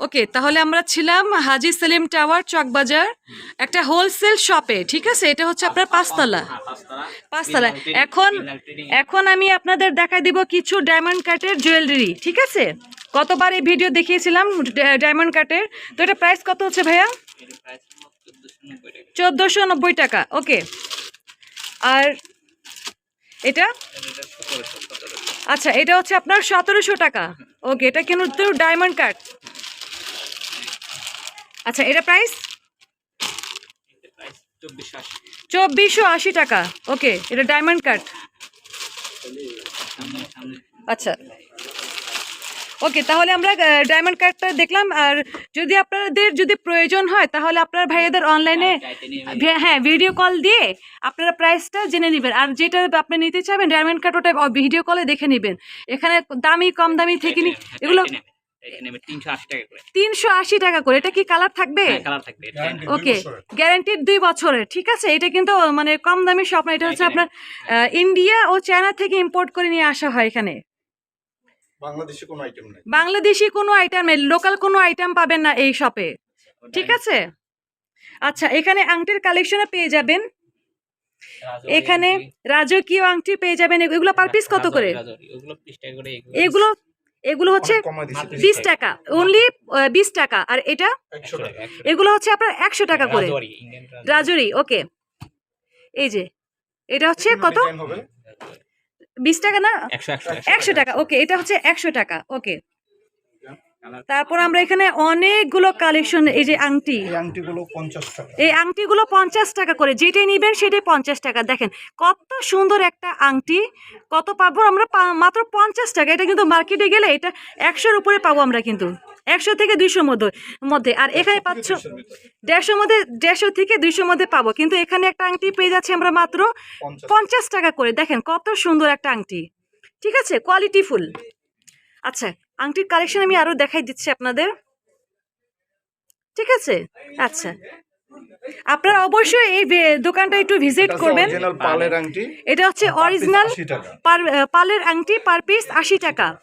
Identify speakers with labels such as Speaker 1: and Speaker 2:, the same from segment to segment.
Speaker 1: ওকে তাহলে আমরা ছিলাম হাজি সেলিম টাওয়ার চকবাজার একটা হোলসেল শপে ঠিক আছে? এটা হচ্ছে আপনার পাঁচতলা।
Speaker 2: পাঁচতলা।
Speaker 1: এখন এখন আমি আপনাদের দেখাই দিব কিছু ডায়মন্ড কাটের জুয়েলারি ঠিক আছে? কতবার এই ভিডিও দেখিয়েছিলাম ডায়মন্ড কাটের তো এটা প্রাইস কত হচ্ছে ভাইয়া?
Speaker 2: এর price হলো 1490 টাকা।
Speaker 1: চোদ্দোশো নব্বই টাকা ওকে আর এটা?
Speaker 2: এটা 1700, 1700
Speaker 1: আচ্ছা এটা হচ্ছে আপনার সতেরোশো টাকা। ওকে এটা কিন্তু ডায়মন্ড কাট আচ্ছা এটা প্রাইস
Speaker 2: এর price 2480
Speaker 1: চব্বিশশো আশি টাকা। ওকে এটা ডায়মন্ড কাট আচ্ছা। ওকে তাহলে আমরা ডায়মন্ড কার্ডটা দেখলাম। আর যদি আপনাদের যদি প্রয়োজন হয় তাহলে আপনার ভাইয়াদের অনলাইনে হ্যাঁ ভিডিও কল দিয়ে আপনারা প্রাইসটা জেনে নেবেন। আর যেটা আপনি নিতে চাইবেন ডায়মন্ড কার্ড ওটা ভিডিও কলে দেখে নেবেন। এখানে দামি কম দামি থেকে নি এগুলো
Speaker 2: টাইটানিয়াম 380 টাকা করে।
Speaker 1: তিনশো আশি টাকা করে। এটা কি কালার থাকবে?
Speaker 2: হ্যাঁ কালার থাকবে এটা
Speaker 1: ওকে গ্যারান্টিড দুই বছরের। ঠিক আছে? এটা কিন্তু মানে কম দামি শপ না এটা হচ্ছে আপনার ইন্ডিয়া ও চায়না থেকে ইম্পোর্ট করে নিয়ে আসা হয় এখানে।
Speaker 3: বাংলাদেশে কোনো আইটেম নাই।
Speaker 1: বাংলাদেশি কোনো আইটেম নেই লোকাল কোনো আইটেম পাবেন না এই শপে ঠিক আছে? আচ্ছা এখানে আংটির কালেকশনে পেয়ে যাবেন। এখানে রাজকীয় আংটি পেয়ে যাবেন। এগুলো পার পিস কত করে?
Speaker 2: রাজৌরি, রাজৌরি, ওগুলো 20 টাকা করে
Speaker 1: এগুলো এগুলো হচ্ছে বিশ টাকা অনলি বিশ টাকা আর এটা এগুলো হচ্ছে আপনার একশো টাকা করে।
Speaker 2: রাজরি
Speaker 1: ওকে এই যে এটা হচ্ছে কত? বিশ টাকা না?
Speaker 2: 100 100
Speaker 1: একশো টাকা। ওকে এটা হচ্ছে একশো টাকা ওকে তারপর আমরা এখানে অনেকগুলো কালেকশন এই যে আংটি।
Speaker 3: এই আংটিগুলো পঞ্চাশ টাকা।
Speaker 1: এই আংটিগুলো পঞ্চাশ টাকা করে যেটাই নেবেন সেটাই পঞ্চাশ টাকা। দেখেন কত সুন্দর একটা আংটি কত পাবো আমরা পা- মাত্র পঞ্চাশ টাকা। এটা কিন্তু মার্কেটে গেলে এটা একশোর উপরে পাবো আমরা কিন্তু। একশো থেকে দুইশোর মধ্যে মধ্যে। আর এখানে পাচ্ছ দেড়শোর মধ্যে। দেড়শো থেকে দুইশোর মধ্যে পাবো। কিন্তু এখানে একটা আংটি পেয়ে যাচ্ছে আমরা মাত্র
Speaker 3: পঞ্চাশ।
Speaker 1: পঞ্চাশ টাকা করে। দেখেন কত সুন্দর একটা আংটি। ঠিক আছে? কোয়ালিটি ফুল আচ্ছা আংটির কালেকশন আমি আরও দেখাই দিচ্ছি আপনাদের। ঠিক আছে? আচ্ছা। আপনারা অবশ্যই এই দোকানটা একটু ভিজিট করবেন।
Speaker 3: অরিজিনাল পালের আংটি।
Speaker 1: এটা হচ্ছে অরিজিনাল পার পালের আংটি পার পিস আশি টাকা।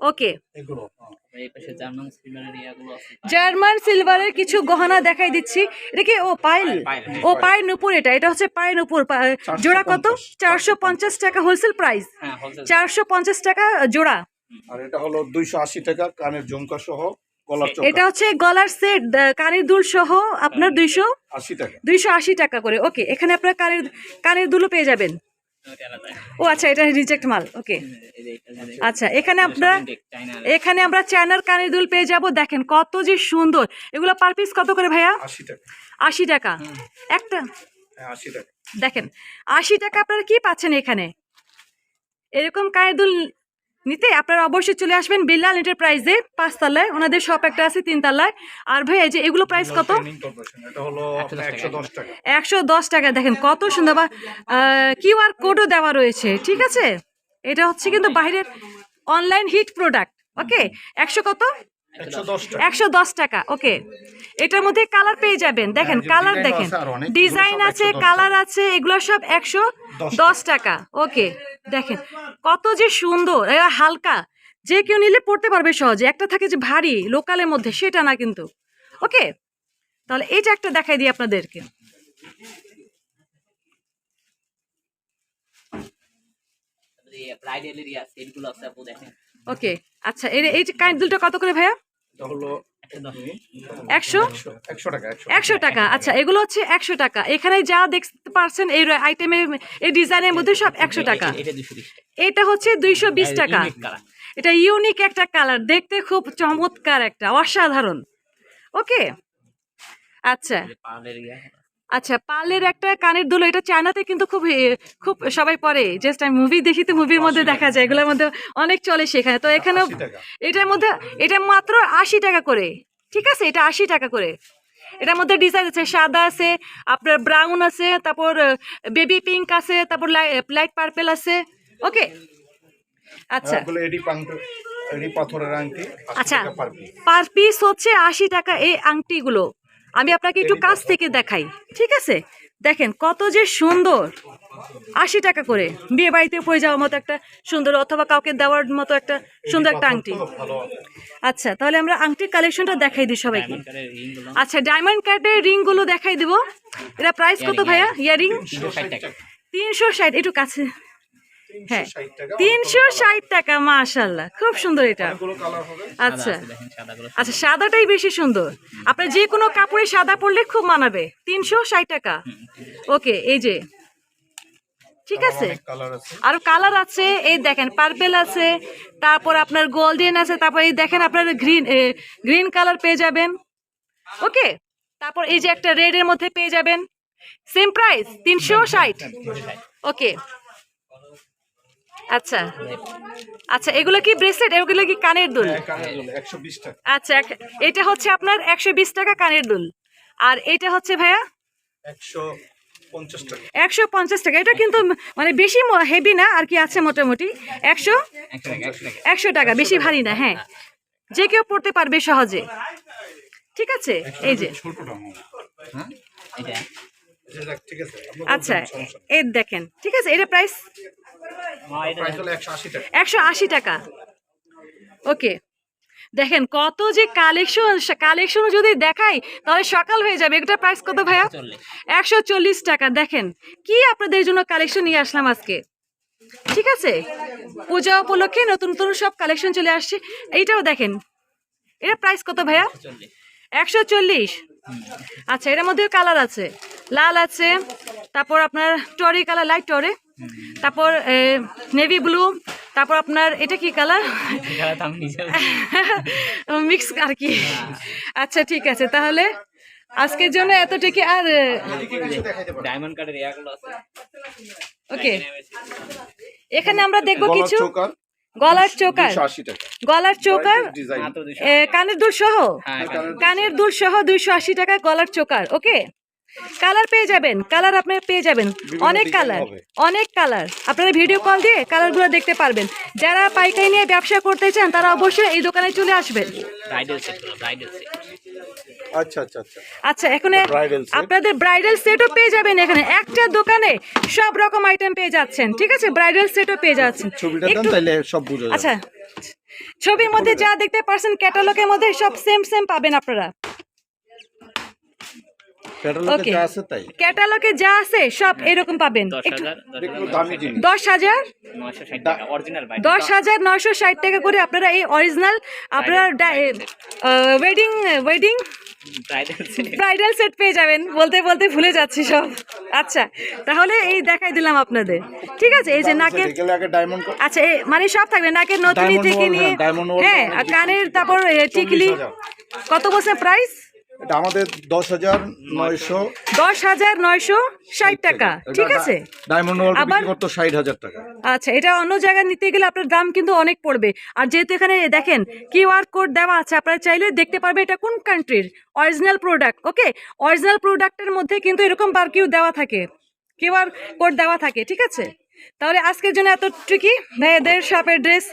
Speaker 1: ওকে
Speaker 3: এগুলো। হ্যাঁ।
Speaker 2: এই পাশে জার্মান সিলভারের ইয়াগুলো আছে।
Speaker 1: জার্মান সিলভারের কিছু গহনা দেখাই দিচ্ছি। এটা কি? ও পাইল।
Speaker 2: হ্যাঁ,
Speaker 1: ও পায়ের নুপুর এটা। এটা হচ্ছে পায়ের নুপুর। পা- জোড়া কত? চারশো পঞ্চাশ। টাকা হোলসেল প্রাইস
Speaker 2: হ্যাঁ
Speaker 1: চারশো পঞ্চাশ টাকা জোড়া।
Speaker 3: আর এটা হলো দুইশো আশি টাকা কানের ঝুমকা সহ গলার
Speaker 1: এটা হচ্ছে গলার সেট কানের দুল সহ আপনার দুইশো?
Speaker 3: আশি টাকা।
Speaker 1: দুইশো আশি টাকা করে ওকে। এখানে আপনার কানের কানের দুলও পেয়ে যাবেন। ও আচ্ছা এটা রিজেক্ট মাল ওকে। আচ্ছা এখানে আপনার এখানে আমরা চায়নার কানের দুল পেয়ে যাব। দেখেন কত যে সুন্দর। এগুলো পার পিস কত করে ভাইয়া?
Speaker 3: আশি টাকা।
Speaker 1: একটা?
Speaker 3: হ্যাঁ
Speaker 1: দেখেন আশি টাকা আপনারা কি পাচ্ছেন এখানে? এরকম কানের দুল নিতে আপনারা অবশ্যই চলে আসবেন বিল্লাল এন্টারপ্রাইজে পাঁচতলায়। ওনাদের শপ একটা আছে তিনতলায়। আর ভাই এই যে এগুলো প্রাইস কত?
Speaker 3: একশো দশ টাকা।
Speaker 1: দেখেন কত সুন্দর বা কিউআর কোডও দেওয়া রয়েছে ঠিক আছে? এটা হচ্ছে কিন্তু বাইরের অনলাইন হিট প্রোডাক্ট ওকে একশো কত?
Speaker 3: একশো দশ টাকা।
Speaker 1: ওকে। এটার মধ্যে কালার পেয়ে যাবেন। দেখেন
Speaker 3: হ্যাঁ,
Speaker 1: কালার দেখেন।
Speaker 3: আর অনেক,
Speaker 1: ডিজাইন আছে কালার আছে এগুলো সব একশো
Speaker 3: দশ
Speaker 1: টাকা। ওকে। দেখেন কত যে সুন্দর হালকা। যে কেউ নিলে পড়তে পারবে সহজে। একটা থাকে যে ভারী লোকালের মধ্যে সেটা না কিন্তু। ওকে? তাহলে এইটা একটা দেখাই দিই আপনাদেরকে।
Speaker 2: ব্রাইডালের ইয়া সেটগুলো আছে আপু দেখেন।
Speaker 1: ওকে আচ্ছা এই এই দুলটা কত করে ভাইয়া?
Speaker 3: এটা হলো
Speaker 2: 110
Speaker 1: একশো
Speaker 3: একশো টাকা
Speaker 1: আচ্ছা এগুলো হচ্ছে একশো টাকা। এখানে যা দেখতে পারছেন এই আইটেমের এই ডিজাইনের মধ্যে সব একশো টাকা।
Speaker 2: এটা 220 টাকা।
Speaker 1: এটা হচ্ছে দুইশো বিশ টাকা। এটা ইউনিক একটা কালার দেখতে খুব চমৎকার একটা অসাধারণ। ওকে আচ্ছা। আচ্ছা পালের একটা কানের দুল এটা চায়নাতে কিন্তু খুব খুব সবাই পরে। জাস্ট আমি মুভি দেখি তো মুভির মধ্যে দেখা যায় এগুলোর মধ্যে অনেক চলে সেখানে। তো এখানেও এটার মধ্যে এটা মাত্র আশি টাকা করে। ঠিক আছে? এটা আশি টাকা করে। এটার মধ্যে ডিজাইন আছে সাদা আছে আপনার ব্রাউন আছে তারপর বেবি পিঙ্ক আছে তারপর লাইট পার্পেল আছে। ওকে আচ্ছা।
Speaker 3: আশি
Speaker 1: আচ্ছা
Speaker 3: পার পিস
Speaker 1: হচ্ছে আশি টাকা এই আংটিগুলো। আমি আপনাকে একটু কাছ থেকে দেখাই ঠিক আছে? দেখেন কত যে সুন্দর। আশি টাকা করে। বিয়ে বাড়িতে পরে যাওয়ার মতো একটা সুন্দর অথবা কাউকে দেওয়ার মতো একটা সুন্দর একটা আংটি। আচ্ছা তাহলে আমরা আংটির কালেকশনটা দেখাই দিই সবাইকে। আচ্ছা ডায়মন্ড কাটের রিংগুলো দেখাই দিব। এটা প্রাইস কত ভাইয়া? ইয়ারিং
Speaker 2: তিনশো
Speaker 1: তিনশো ষাট একটু কাছে। হ্যাঁ তিনশো ষাট টাকা মাশাল্লাহ খুব সুন্দর এটা।
Speaker 3: কালার
Speaker 1: আচ্ছা।
Speaker 2: আছে
Speaker 1: আচ্ছা সাদাটাই বেশি সুন্দর। আপনার যে কোনো কাপড়ে সাদা পরলে খুব মানাবে। তিনশো ষাট টাকা। ওকে এই যে। ঠিক আছে?
Speaker 3: অনেক কালার আছে।
Speaker 1: কালার আছে এই দেখেন পার্পেল আছে তারপর আপনার গোল্ডেন আছে তারপর এই দেখেন আপনার গ্রিন গ্রিন কালার পেয়ে যাবেন। ওকে? তারপর এই যে একটা রেড এর মধ্যে পেয়ে যাবেন। সেম প্রাইস তিনশো ষাট। ওকে। আচ্ছা। আচ্ছা এগুলো কি ব্রেসলেট এগুলো কি কানের দুল?
Speaker 3: হ্যাঁ,
Speaker 1: আচ্ছা এটা হচ্ছে আপনার একশো বিশ টাকা কানের দুল। আর এটা হচ্ছে ভাইয়া?
Speaker 3: একশো পঞ্চাশ টাকা।
Speaker 1: এটা কিন্তু মানে বেশি হেভি না আর কি আছে মোটামুটি। একশো?
Speaker 2: একশো টাকা
Speaker 1: বেশি ভারী না হ্যাঁ। যে কেউ পড়তে পারবে সহজে। ঠিক আছে? এই যে।
Speaker 2: হ্যাঁ?
Speaker 1: আচ্ছা। এই দেখেন। ঠিক আছে এটা প্রাইস
Speaker 2: হ্যাঁ এটা
Speaker 3: প্রাইস হলো একশো আশি টাকা।
Speaker 1: ওকে দেখেন কত যে কালেকশন কালেকশন যদি দেখাই তাহলে সকাল হয়ে যাবে। এটা প্রাইস কত ভাইয়া? একশো চল্লিশ। টাকা। দেখেন কি আপনাদের জন্য কালেকশন নিয়ে আসলাম আজকে? ঠিক আছে? পূজা উপলক্ষে নতুন নতুন সব কালেকশন চলে আসছে। এইটাও দেখেন। এটা প্রাইস কত ভাইয়া? একশো চল্লিশ। আচ্ছা এটার মধ্যে কালার আছে। লাল আছে তারপর আপনার টরি কালার লাইট টরে। তারপর নেভি ব্লু তারপর আপনার এটা কি কালার মিক্স আর কি। আচ্ছা ঠিক আছে তাহলে আজকের জন্য এতটুকু আর
Speaker 2: ডায়মন্ড কার্ডের ইয়াগুলো আছে।
Speaker 1: ওকে এখানে আমরা দেখব কিছু গলার চোকার। গলার চোকার কানের দুল সহ কানের দুল সহ দুইশো আশি টাকা গলার চোকার ওকে কালার পেয়ে যাবেন কালার আপনারা পেয়ে যাবেন। অনেক কালার অনেক কালার আপনারা ভিডিও কল দিয়ে কালারগুলো দেখতে পারবেন। যারা পাইকারি নিয়ে ব্যবসা করতে চান তারা অবশ্যই এই দোকানে চলে আসবেন
Speaker 2: ব্রাইডাল সেটগুলো ব্রাইডাল সেট
Speaker 3: আচ্ছা আচ্ছা আচ্ছা।
Speaker 1: আচ্ছা এখানে আপনাদের ব্রাইডাল সেটও পেয়ে যাবেন এখানে। একটা দোকানে সব রকম আইটেম পেয়ে যাচ্ছেন ঠিক আছে? ব্রাইডাল সেটও পেয়ে যাচ্ছেন। আচ্ছা ছবির মধ্যে যা দেখতে পারছেন ক্যাটালগের মধ্যে সব সেম সেম পাবেন আপনারা।
Speaker 3: ক্যাটালগে. যা আছে তাই।
Speaker 1: ক্যাটালগে যা আছে সব এরকম পাবেন।
Speaker 2: দশ হাজার দশ হাজার নয়শো ষাট টাকা
Speaker 1: করে আপনারা এই অরিজিনাল আপনারা ওয়েডিং ওয়েডিং
Speaker 2: ব্রাইডাল সেট
Speaker 1: পেয়ে যাবেন। বলতে বলতে ভুলে যাচ্ছি সব। আচ্ছা তাহলে এই দেখাই দিলাম আপনাদের। ঠিক আছে এই যে নাকের আচ্ছা এ, মানে সব থাকবে। নাকের নতুন থেকে নিয়ে
Speaker 3: হ্যাঁ,
Speaker 1: হ্যাঁ কানের তারপর টিকলি কত বছর প্রাইস
Speaker 3: এটা আমাদের দশ হাজার নয়শো
Speaker 1: দশ হাজার নয়শো ষাট টাকা। ঠিক আছে?
Speaker 3: ডায়মন্ড ওয়াল
Speaker 1: আবার-
Speaker 3: বিক্রি করতো ষাট হাজার টাকা।
Speaker 1: আচ্ছা এটা অন্য জায়গায় নিতে গেলে আপনার দাম কিন্তু অনেক পড়বে। আর যেহেতু এখানে দেখেন কিউআর কোড দেওয়া আছে আপনারা চাইলে দেখতে পারবে এটা কোন কান্ট্রির অরিজিনাল প্রোডাক্ট ওকে অরিজিনাল প্রোডাক্টের মধ্যে কিন্তু এরকম বারকিউ দেওয়া থাকে। কিউআর কোড দেওয়া থাকে ঠিক আছে? তাহলে আজকের জন্য এত ট্রিকি ভাইয়াদের শপের ড্রেস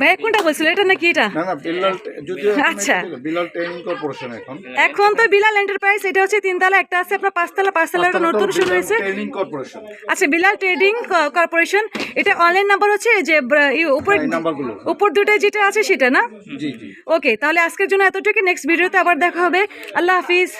Speaker 1: ভাইয়া কোনটা বলছিল? এটা নাকি এটা? আচ্ছা।
Speaker 3: বিল্লাল ট্রেনিং কর্পোরেশন এখন।
Speaker 1: এখন তো বিলাল এন্টারপ্রাইজ এটা হচ্ছে তিনতলা একটা আছে আপনার পাঁচতলা পাঁচতলা একটা নতুন শুরু হয়েছে
Speaker 3: ট্রেনিং কর্পোরেশন
Speaker 1: আচ্ছা বিলাল ট্রেডিং কর্পোরেশন এটা অনলাইন নাম্বার হচ্ছে যে উপরে
Speaker 3: উপর
Speaker 1: উপর দুটায় যেটা আছে সেটা না?
Speaker 3: জি জি।
Speaker 1: ওকে তাহলে আজকের জন্য এতটুকু নেক্সট ভিডিওতে আবার দেখা হবে। আল্লাহ হাফিজ।